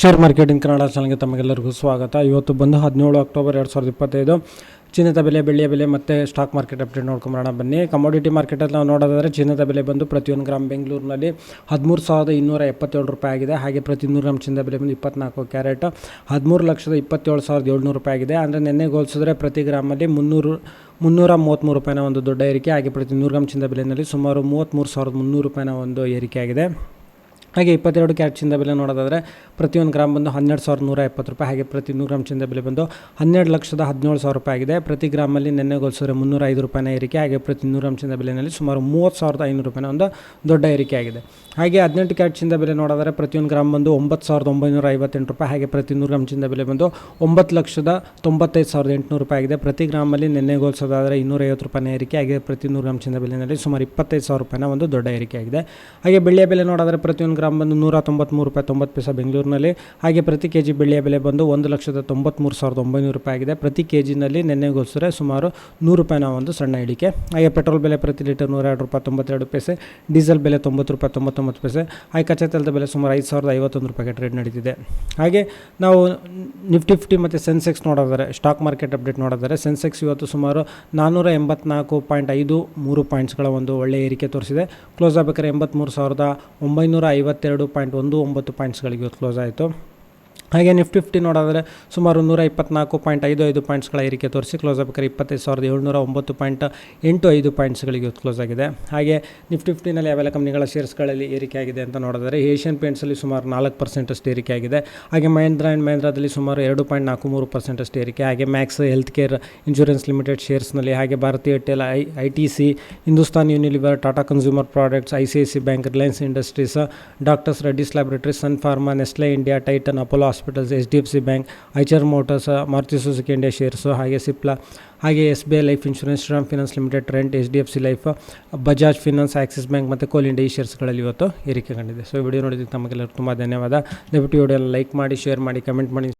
Share market in Kannada ಚಾನಲ್ಗೆ ತಮಗೆಲ್ಲರಿಗೂ ಸ್ವಾಗತ. ಇವತ್ತು ಬಂದು ಹದಿನೇಳು ಅಕ್ಟೋಬರ್ ಎರಡು ಸಾವಿರದ ಇಪ್ಪತ್ತೈದು. ಚಿನ್ನದ ಬೆಲೆ, ಬೆಳ್ಳಿಯ ಬೆಲೆ ಮತ್ತು ಸ್ಟಾಕ್ ಮಾರ್ಕೆಟ್ ಅಪ್ಡೇಟ್ ನೋಡ್ಕೊಂಬರೋಣ ಬನ್ನಿ. ಕಮೋಡಿಟಿ ಮಾರ್ಕೆಟಲ್ಲಿ ನಾವು ನೋಡೋದಾದರೆ ಚಿನ್ನದ ಬೆಲೆ ಬಂದು ಪ್ರತಿಯೊಂದು ಗ್ರಾಮ್ ಬೆಂಗಳೂರಿನಲ್ಲಿ ಹದಿಮೂರು ಸಾವಿರದ ಇನ್ನೂರ ಎಪ್ಪತ್ತೇಳು ರೂಪಾಯಿ ಆಗಿದೆ. ಹಾಗೆ ಪ್ರತಿ ನೂರು ಗ್ರಾಮ್ ಚಿನ್ನದ ಬೆಲೆ ಬಂದು ಇಪ್ಪತ್ನಾಲ್ಕು ಕ್ಯಾರೆಟ್, ಹದಿಮೂರು ಲಕ್ಷದ ಇಪ್ಪತ್ತೇಳು ಸಾವಿರದ ಏಳ್ನೂರು ರೂಪಾಯಿ ಆಗಿದೆ. ಅಂದರೆ ನಿನ್ನೆ ಹೋಲಿಸಿದ್ರೆ ಪ್ರತಿ ಗ್ರಾಮಲ್ಲಿ ಮುನ್ನೂರು, ಮುನ್ನೂರ ಮೂವತ್ತ್ಮೂರು ರೂಪಾಯಿನ ಒಂದು ದೊಡ್ಡ ಏರಿಕೆ. ಹಾಗೆ ಪ್ರತಿ ನೂರು ಗ್ರಾಮ್ ಚಿನ್ನದ ಬೆಲೆಯಲ್ಲಿ ಸುಮಾರು ಮೂವತ್ತ್ಮೂರು ಸಾವಿರದ ಮುನ್ನೂರು ರೂಪಾಯಿನ ಒಂದು ಏರಿಕೆ ಆಗಿದೆ. ಹಾಗೆ ಇಪ್ಪತ್ತೆರಡು ಕ್ಯಾರೆಟ್ ಚಿಂದ ಬೆಲೆ ನೋಡೋದಾದರೆ ಪ್ರತಿಯೊಂದು ಗ್ರಾಮ್ ಬಂದು ಹನ್ನೆರಡು ಸಾವಿರದ ನೂರ ಎಪ್ಪತ್ತು ರೂಪಾಯಿ, ಹಾಗೆ ಪ್ರತಿ ನೂರು ಗ್ರಾಮ್ ಚಿಂದ ಬೆಲೆ ಬಂದು ಹನ್ನೆರಡು ಲಕ್ಷದ ಹದಿನೇಳು ಸಾವಿರ ರೂಪಾಯಿ ಆಗಿದೆ. ಪ್ರತಿ ಗ್ರಾಮಲ್ಲಿ ನೆನ್ನೆ ಹೋಲಿಸಿದ್ರೆ ಮುನ್ನೂರ ಐದು ರೂಪಾಯಿನ ಏರಿಕೆ, ಹಾಗೆ ಪ್ರತಿ ನೂರು ಗ್ರಾಮ್ ಚಿಂದ ಬೆಲೆಯಲ್ಲಿ ಸುಮಾರು ಮೂವತ್ತು ಸಾವಿರದ ಐನೂರು ರೂಪಾಯಿನ ಒಂದು ದೊಡ್ಡ ಏರಿಕೆ ಆಗಿದೆ. ಹಾಗೆ ಹದಿನೆಂಟು ಕ್ಯಾರೆಟ್ ಚಿಂದ ಬೆಲೆ ನೋಡಿದರೆ ಪ್ರತಿಯೊಂದು ಗ್ರಾಮ್ ಬಂದು ಒಂಬತ್ತು ಸಾವಿರದ ಒಂಬೈನೂರ ಐವತ್ತೆಂಟು ರೂಪಾಯಿ, ಹಾಗೆ ಪ್ರತಿ ನೂರು ಗ್ರಾಮ್ ಚಿಂದ ಬೆಲೆ ಬಂದು ಒಂಬತ್ತು ಲಕ್ಷದ ತೊಂಬತ್ತೈದು ಸಾವಿರದ ಎಂಟುನೂರು ರೂಪಾಯಿ ಆಗಿದೆ. ಪ್ರತಿ ಗ್ರಾಮಲ್ಲಿ ನೆನ್ನೆ ಹೋಲಿಸೋದಾದರೆ ಇನ್ನೂರೈವತ್ತು ರೂಪಾಯಿನ ಏರಿಕೆ, ಹಾಗೆ ಪ್ರತಿ ನೂರು ಗ್ರಾಮ್ ಚಿಂದ ಬೆಲೆಯಲ್ಲಿ ಸುಮಾರು ಇಪ್ಪತ್ತೈದು ಸಾವಿರ ರೂಪಾಯಿನ ಒಂದು ದೊಡ್ಡ ಏರಿಕೆ ಆಗಿದೆ. ಹಾಗೆ ಬೆಳ್ಳಿಯ ಬೆಲೆ ನೋಡಿದರೆ ಪ್ರತಿಯೊಂದು ಗ್ರಾಮ್ ಬಂದು ನೂರ ತೊಂಬತ್ತ್ಮೂರು ರೂಪಾಯಿ ತೊಂಬತ್ತು ಪೈಸೆ ಬೆಂಗಳೂರಿನಲ್ಲಿ. ಹಾಗೆ ಪ್ರತಿ ಕೆ ಜಿ ಬೆಳ್ಳಿಯ ಬೆಲೆ ಬಂದು ಒಂದು ಲಕ್ಷದ ತೊಂಬತ್ತ್ಮೂರು ಸಾವಿರದ ಒಂಬೈನೂರು ರೂಪಾಯಿ ಆಗಿದೆ. ಪ್ರತಿ ಕೆ ಜಿನಲ್ಲಿ ನೆನ್ನೆಗೋಸ್ಕರ ಸುಮಾರು ನೂರು ರೂಪಾಯಿನ ಒಂದು ಸಣ್ಣ ಇಳಿಕೆ ಹಾಗೆ ಪೆಟ್ರೋಲ್ ಬೆಲೆ ಪ್ರತಿ ಲೀಟರ್ ನೂರ ಎರಡು ರೂಪಾಯಿ ತೊಂಬತ್ತೆರಡು ಪೈಸೆ. ಡೀಸೆಲ್ ಬೆಲೆ ತೊಂಬತ್ತು ರೂಪಾಯಿ ತೊಂಬತ್ತೊಂಬತ್ತು ಪೈಸೆ. ಹಾಗೆ ಕಚ್ಚಾ ತೈಲದ ಬೆಲೆ ಸುಮಾರು ಐದು ಸಾವಿರದ ಐವತ್ತೊಂದು ರೂಪಾಯಿಗೆ ಟ್ರೇಡ್ ನಡೀತಿದೆ. ಹಾಗೆ ನಾವು ನಿಫ್ಟಿ ಫಿಫ್ಟಿ ಮತ್ತು ಸೆನ್ಸೆಕ್ಸ್ ನೋಡೋದಾರೆ ಸ್ಟಾಕ್ ಮಾರ್ಕೆಟ್ ಅಪ್ಡೇಟ್ ನೋಡೋದಾರೆ ಸೆನ್ಸೆಕ್ಸ್ ಇವತ್ತು ಸುಮಾರು ನಾನ್ನೂರ ಎಂಬತ್ನಾಲ್ಕು ಪಾಯಿಂಟ್ ಐದು ಮೂರು ಪಾಯಿಂಟ್ಸ್ಗಳ ಒಂದು ಒಳ್ಳೆಯ ಏರಿಕೆ ತೋರಿಸಿದೆ. ಕ್ಲೋಸ್ ಆಗಬೇಕಾದ್ರೆ ಎಂಬತ್ತ್ಮೂರು ಸಾವಿರದ ಒಂಬೈನೂರ ಐವತ್ತೆರಡು ಪಾಯಿಂಟ್ ಒಂದು ಒಂಬತ್ತು ಪಾಯಿಂಟ್ಸ್ಗಳಿಗೆ ಕ್ಲೋಸ್ ಆಯಿತು. ಹಾಗೆ ನಿಫ್ಟಿ ಫಿಫ್ಟಿ ನೋಡಿದ್ರೆ ಸುಮಾರು ನೂರ ಇಪ್ಪತ್ನಾಲ್ಕು ಪಾಯಿಂಟ್ ಐದು ಐದು ಪಾಯಿಂಟ್ಸ್ಗಳ ಏರಿಕೆ ತೋರಿಸಿ ಕ್ಲೋಸ್ ಆಗಬೇಕಾದ್ರೆ ಇಪ್ಪತ್ತೈದು ಸಾವಿರದ ಏಳ್ನೂರ ಒಂಬತ್ತು ಪಾಯಿಂಟ್ ಎಂಟು ಐದು ಪಾಯಿಂಟ್ಸ್ಗಳಿಗೆ ಕ್ಲೋಸ್ ಆಗಿದೆ. ಹಾಗೆ ನಿಫ್ಟಿ ಫಿಫ್ಟಿನಲ್ಲಿ ಯಾವೆಲ್ಲ ಕಂಪ್ನಿಗಳ ಶೇರ್ಸ್ಗಳಲ್ಲಿ ಏರಿಕೆ ಆಗಿದೆ ಅಂತ ನೋಡಿದರೆ ಏಷ್ಯನ್ ಪೇಂಟ್ಸಲ್ಲಿ ಸುಮಾರು ನಾಲ್ಕು ಪರ್ಸೆಂಟಷ್ಟು ಏರಿಕೆ ಆಗಿದೆ. ಹಾಗೆ ಮಹೇಂದ್ರ ಆ್ಯಂಡ್ ಮಹೇಂದ್ರದಲ್ಲಿ ಸುಮಾರು ಎರಡು ಪಾಯಿಂಟ್ ನಾಲ್ಕು ಮೂರು ಪರ್ಸೆಂಟಷ್ಟು ಏರಿಕೆ. ಹಾಗೆ Max health care insurance limited ಶೇರ್ಸ್ನಲ್ಲಿ ಹಾಗೆ Bharti Airtel I I T C Hindustan Unilever Tata consumer products I C I C bank Reliance industries doctor's Reddy's laboratory Sun pharma Nestle India Titan Apollo hospitals H D F C bank Eicher motors Maruti Suzuki India shares ಹಾಗೆ ಸಿಪ್ಲಾ ಹಾಗೆ S B I life insurance Shriram finance limited Trent H D F C life Bajaj finance Axis bank ಮತ್ತು Coal India ಈ ಶೇರ್ಸ್ಗಳಲ್ಲಿ ಇವತ್ತು ಏರಿಕೆ ಕಂಡಿದೆ. So video ನೋಡಿದ್ದಕ್ಕೆ ತಮಗೆಲ್ಲರೂ ತುಂಬ ಧನ್ಯವಾದ. ದಯವಿಟ್ಟು ವಿಡಿಯೋ ಲೈಕ್ ಮಾಡಿ ಶೇರ್ ಮಾಡಿ ಕಮೆಂಟ್ ಮಾಡಿ.